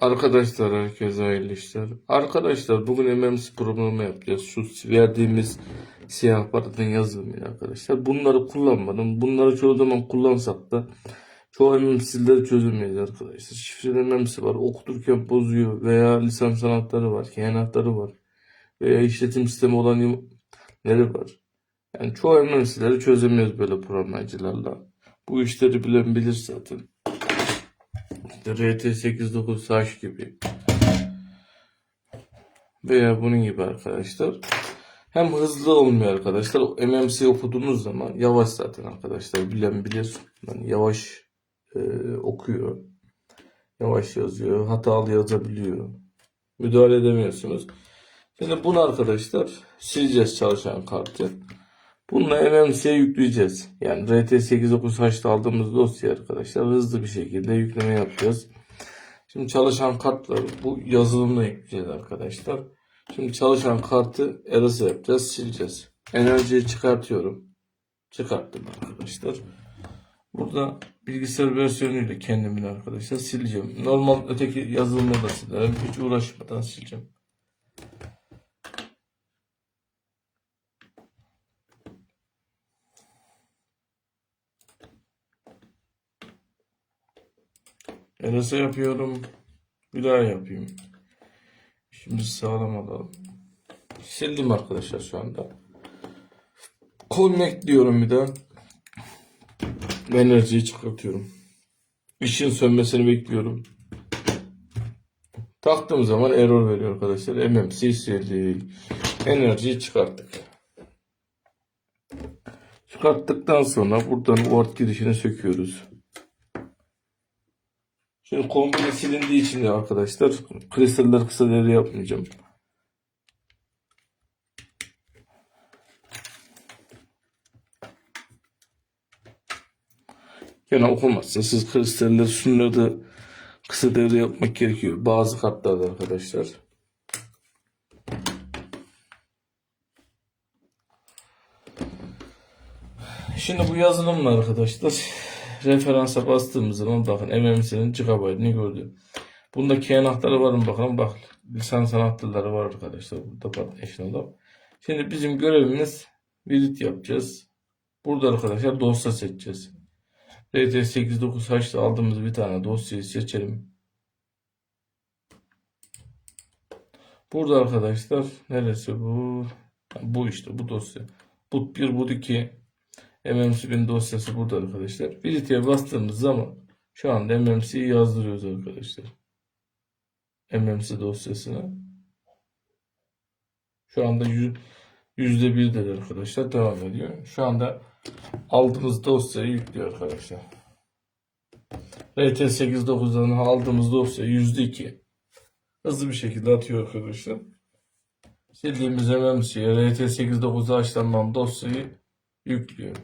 Arkadaşlar herkese hayırlı işler. Arkadaşlar bugün MMS programı yapacağız. Şu verdiğimiz siyah paratın yazılımı arkadaşlar. Bunları kullanmadım. Bunları çoğu zaman kullansak da çoğu MMS'leri çözemeyiz arkadaşlar. Şifreli MMS var. Okuturken bozuyor veya lisans anahtarı var. Key anahtarı var. Veya işletim sistemi olan neri var. Yani çoğu MMS'leri çözemiyoruz böyle programcılarla. Bu işleri bilen bilir zaten. İşte RT89H gibi veya bunun gibi arkadaşlar. Hem hızlı olmuyor arkadaşlar. MMC okuduğunuz zaman yavaş zaten arkadaşlar. Bilen bilir. Yani yavaş e, okuyor. Yavaş yazıyor. Hatalı yazabiliyor. Müdahale edemiyorsunuz. Şimdi bunu arkadaşlar sileceğiz çalışan kartı. Bununla MMC'ye yükleyeceğiz. Yani RT89H'da aldığımız dosya arkadaşlar hızlı bir şekilde yükleme yapacağız. Şimdi çalışan kartları bu yazılımla yükleyeceğiz arkadaşlar. Şimdi çalışan kartı erase yapacağız, sileceğiz. Enerjiyi çıkartıyorum. Çıkarttım arkadaşlar. Burada bilgisayar versiyonuyla kendimin arkadaşlar sileceğim. Normal öteki yazılımla da silerim. Hiç uğraşmadan sileceğim. Erase yapıyorum. Bir daha yapayım. Şimdi sağlam alalım. Sildim arkadaşlar şu anda. Connect diyorum bir daha. Enerjiyi çıkartıyorum. Işığın sönmesini bekliyorum. Taktığım zaman error veriyor arkadaşlar. MMC sildik. Enerjiyi çıkarttık. Çıkarttıktan sonra buradan word girişini söküyoruz. Kombine silindiği için arkadaşlar kristaller kısa devre yapmayacağım. Gene okumazsa siz kristaller şunları da kısa devre yapmak gerekiyor. Bazı kartlarda arkadaşlar. Şimdi bu yazılımla arkadaşlar referansa bastığımız zaman bakın MMC'nin gigabaytını gördü. Bunda key anahtarı var mı bakalım. Bak lisans anahtarları var arkadaşlar. Burada bak eşyalar. Şimdi bizim görevimiz visit yapacağız. Burada arkadaşlar dosya seçeceğiz. RT89H'da aldığımız bir tane dosyayı seçelim. Burada arkadaşlar neresi bu? Bu işte bu dosya. Boot 1, Boot 2 MMC'nin dosyası burada arkadaşlar. Visit'e bastığımız zaman şu anda MMC'yi yazdırıyoruz arkadaşlar. MMC dosyasına. Şu anda yüz- yüzde birdedir arkadaşlar. Devam ediyor. Şu anda aldığımız dosyayı yüklüyor arkadaşlar. RT89'dan aldığımız dosya yüzde iki. Hızlı bir şekilde atıyor arkadaşlar. Sildiğimiz MMC'ye RT89'da açılan dosyayı yüklüyor.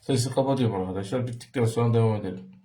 Sesi kapatıyorum arkadaşlar. Bittikten sonra devam edelim.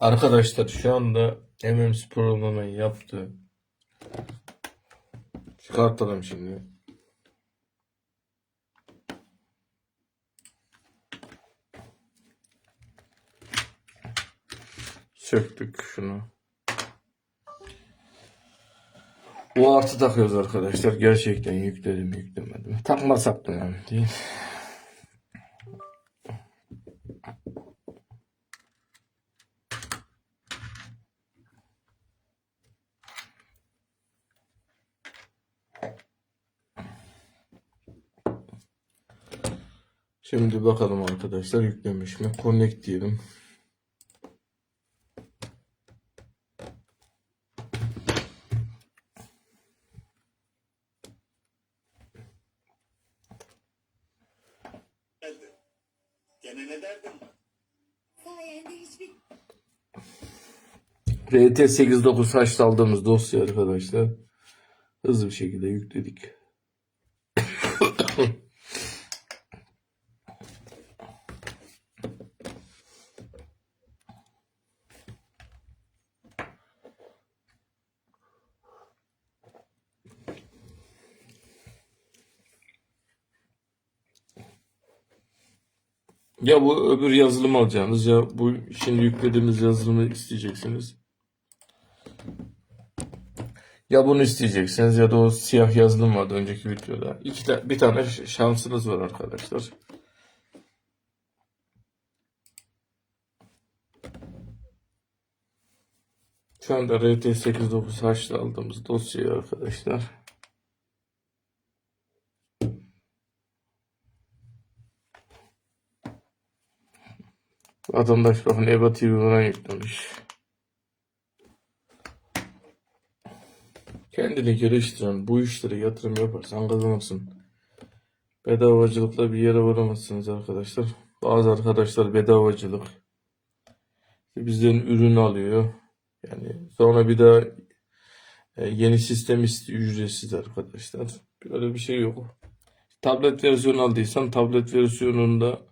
Arkadaşlar şu anda MMS programlamayı yaptı. Çıkartalım şimdi. Söktük şunu. Bu artı takıyoruz arkadaşlar. Gerçekten yükledim yüklemedim. Takmasak da yani değil. Şimdi bakalım arkadaşlar yüklemiş mi? Connect diyelim. geldi. Gene ne derdin var? Sayende hiçbir RT 89 haşta aldığımız dosya arkadaşlar. Hızlı bir şekilde yükledik. Ya bu öbür yazılım alacaksınız ya bu şimdi yüklediğimiz yazılımı isteyeceksiniz. Ya bunu isteyeceksiniz ya da o siyah yazılım vardı önceki videoda. İki ta- bir tane şansınız var arkadaşlar. Şu anda RT89H'da aldığımız dosyayı arkadaşlar. Vatandaş bakın EBA TV'den yüklemiş. Kendini geliştiren bu işlere yatırım yaparsan kazanırsın. Bedavacılıkla bir yere varamazsınız arkadaşlar. Bazı arkadaşlar bedavacılık bizden ürün alıyor. Yani sonra bir daha e, yeni sistem istiyor ücretsiz arkadaşlar. Böyle bir şey yok. Tablet versiyonu aldıysan tablet versiyonunda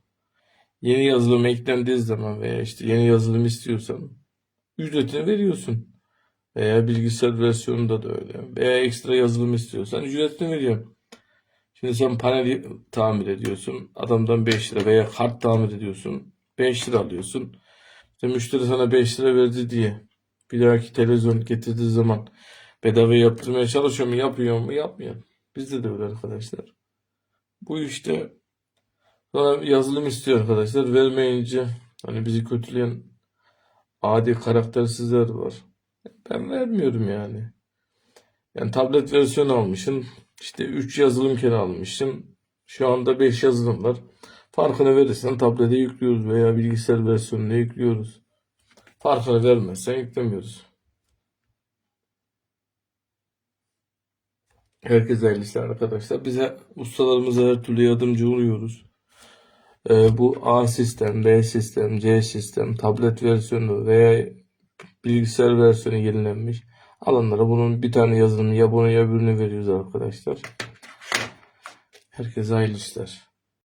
yeni yazılım eklendiği zaman veya işte yeni yazılım istiyorsan ücretini veriyorsun. Veya bilgisayar versiyonunda da öyle. Veya ekstra yazılım istiyorsan ücretini veriyorsun. Şimdi sen panel tamir ediyorsun. Adamdan 5 lira veya kart tamir ediyorsun. 5 lira alıyorsun. İşte müşteri sana 5 lira verdi diye bir dahaki televizyon getirdiği zaman bedava yaptırmaya çalışıyor mu? Yapıyor mu? Yapmıyor. Bizde de öyle arkadaşlar. Bu işte sonra yazılım istiyor arkadaşlar. Vermeyince hani bizi kötüleyen adi karaktersizler var. Ben vermiyorum yani. Yani tablet versiyonu almışım. İşte 3 yazılım kere almışım. Şu anda 5 yazılım var. Farkını verirsen tablete yüklüyoruz veya bilgisayar versiyonuna yüklüyoruz. Farkını vermezsen yüklemiyoruz. Herkese hayırlı arkadaşlar. Bize ustalarımıza her türlü yardımcı oluyoruz. Ee, bu A sistem, B sistem, C sistem, tablet versiyonu veya bilgisayar versiyonu yenilenmiş. Alanlara bunun bir tane yazılımı ya bunu ya öbürünü veriyoruz arkadaşlar. Herkese hayırlı işler.